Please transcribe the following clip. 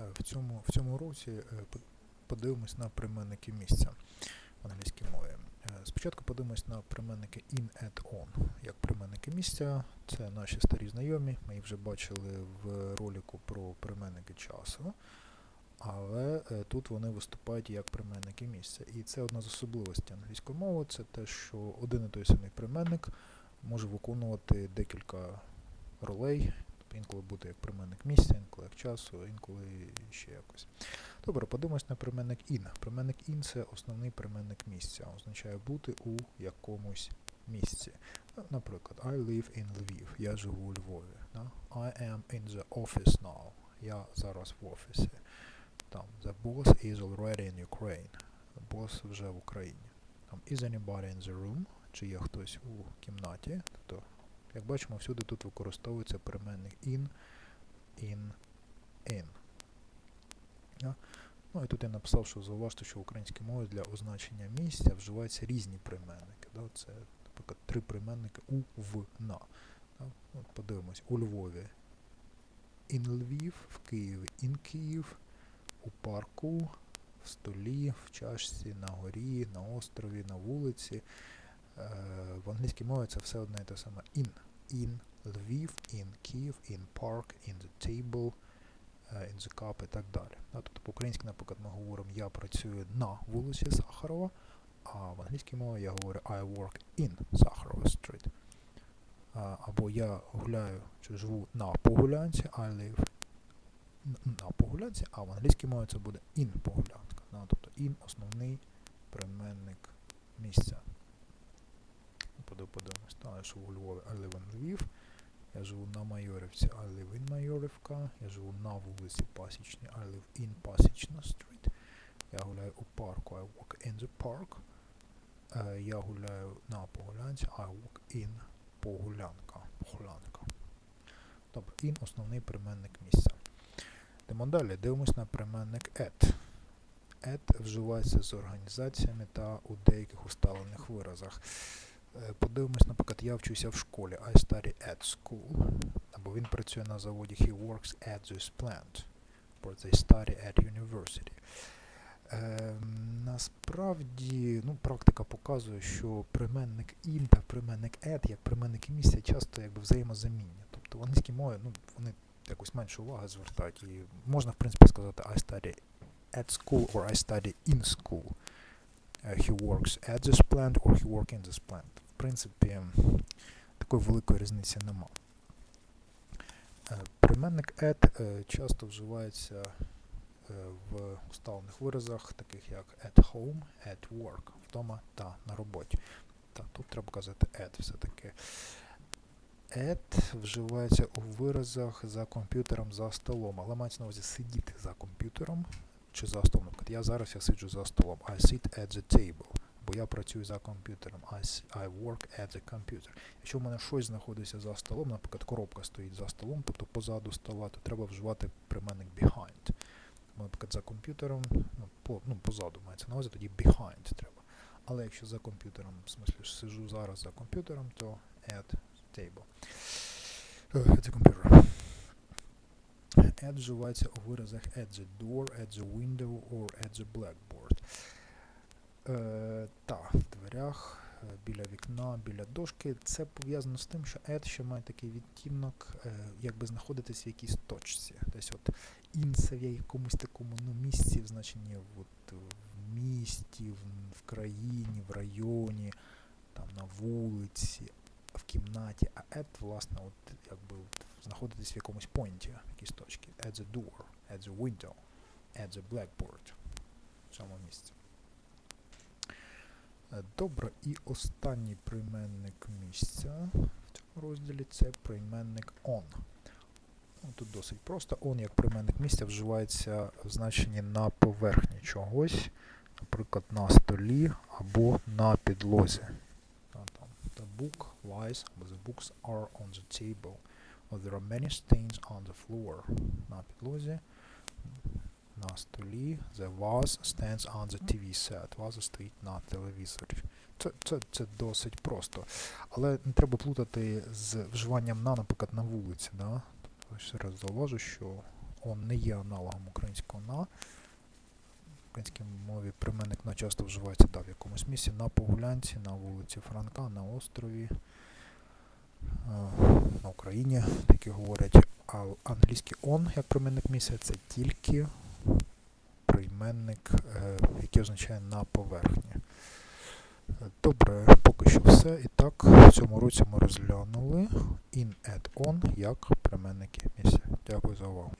Е, В цьому, в цьому році е, подивимось на прийменники місця в англійській мові. Е, Спочатку подивимось на прийменники in and on. Як прийменники місця, це наші старі знайомі. Ми їх вже бачили в ролику про прийменники часу. Але тут вони виступають як прийменники місця. І це одна з особливостей англійської мови, це те, що один і той самий прийменник може виконувати декілька ролей, інколи бути як прийменник місця, інколи як часу, інколи ще якось. Добре, подивимось на прийменник in. Прийменник in це основний прийменник місця, означає бути у якомусь місці. Ну, Наприклад, I live in Lviv, я живу у Львові. I am in the office now, я зараз в офісі. Там, the boss is already in Ukraine. Бос вже в Україні. Там, is anybody in the room? Чи є хтось у кімнаті? Тобто, як бачимо, всюди тут використовується переменник in, in, in. Да? Ну і тут я написав, що зауважте, що в українській мові для означення місця вживаються різні прийменники. Да? Це, наприклад, три прийменники у, в, на. Да? От подивимось, у Львові in Львів, в Києві in Київ, у парку, в столі, в чашці, на горі, на острові, на вулиці. Е, в англійській мові це все одне і те саме. In. In Львів, in Київ, in park, in the table, е, in the cup і так далі. Тобто по-українськи, наприклад, ми говоримо я працюю на вулиці Сахарова, а в англійській мові я говорю I work in Сахарова Street. Або я гуляю чи живу на Погулянці, I live на Погулянці, а в англійській мові це буде in Погулянка. Тобто in основний прийменник місця. Подивимось, та, я у Львові, live in Львів. Я живу на Майорівці, live in Майорівка. Я живу на вулиці Пасічній, I live in Пасічна Street. Я гуляю у парку, I walk in the park. Е, я гуляю на Погулянці, I walk in Погулянка. Погулянка. Добре, in основний прийменник місця. Йдемо далі, дивимось на прийменник at. At вживається з організаціями та у деяких усталених виразах. Е, Подивимось, наприклад, я вчуся в школі. I study at school. Або він працює на заводі He works at this plant. Або they study at university. Е, насправді, ну, практика показує, що прийменник in та прийменник at, як прийменники місця, часто якби взаємозамінні. Тобто в англійській мові ну, вони якось менше уваги звертають. І можна, в принципі, сказати I study at school or I study in school. Е, he works at this plant or he works in this plant. В принципі, такої великої різниці нема. Е, Прийменник at е, часто вживається в усталених виразах, таких як at home, at work, вдома та на роботі. Та тут треба казати at все-таки. At вживається у виразах за комп'ютером за столом, але мається на увазі сидіти за комп'ютером чи за столом. Наприклад, я зараз я сиджу за столом. I sit at the table. Бо я працюю за комп'ютером. I, I work at the computer. Якщо в мене щось знаходиться за столом, наприклад, коробка стоїть за столом, тобто позаду стола, то треба вживати прийменник behind. Наприклад, за комп'ютером, ну, по, ну, позаду мається на увазі, тоді behind треба. Але якщо за комп'ютером, в смислі сижу зараз за комп'ютером, то at table. Е, At the computer. At вживається у виразах at the door, at the window or at the blackboard. Е, та, в дверях, е, біля вікна, біля дошки. Це пов'язано з тим, що at ще має такий відтінок, е, якби знаходитися в якійсь точці. Десь от in в якомусь такому ну, місці, в значенні от, в місті, в, в країні, в районі, там на вулиці, в кімнаті, а at, власне, от якби от, знаходитись в якомусь пойнті, в якійсь точці. At the door, at the window, at the blackboard. В цьому місці. Е, Добре, і останній прийменник місця в цьому розділі це прийменник on. Ну, тут досить просто. On як прийменник місця вживається в значенні на поверхні чогось, наприклад, на столі або на підлозі. The book lies, the books are on the table. Or there are many stains on the floor. На підлозі, на столі. The vase stands on the TV set. Ваза стоїть на телевізорі. Це, це, це досить просто. Але не треба плутати з вживанням на, наприклад, на вулиці. Да? Тобто ще раз зауважу, що on не є аналогом українського на. В українській мові прийменник на часто вживається да, в якомусь місці, на погулянці, на вулиці Франка, на острові, Україні, такі говорять. А англійський on як прийменник місця це тільки прийменник, е, який означає на поверхні. Добре, поки що все. І так, в цьому році ми розглянули in, at, on як прийменники місця. Дякую за увагу.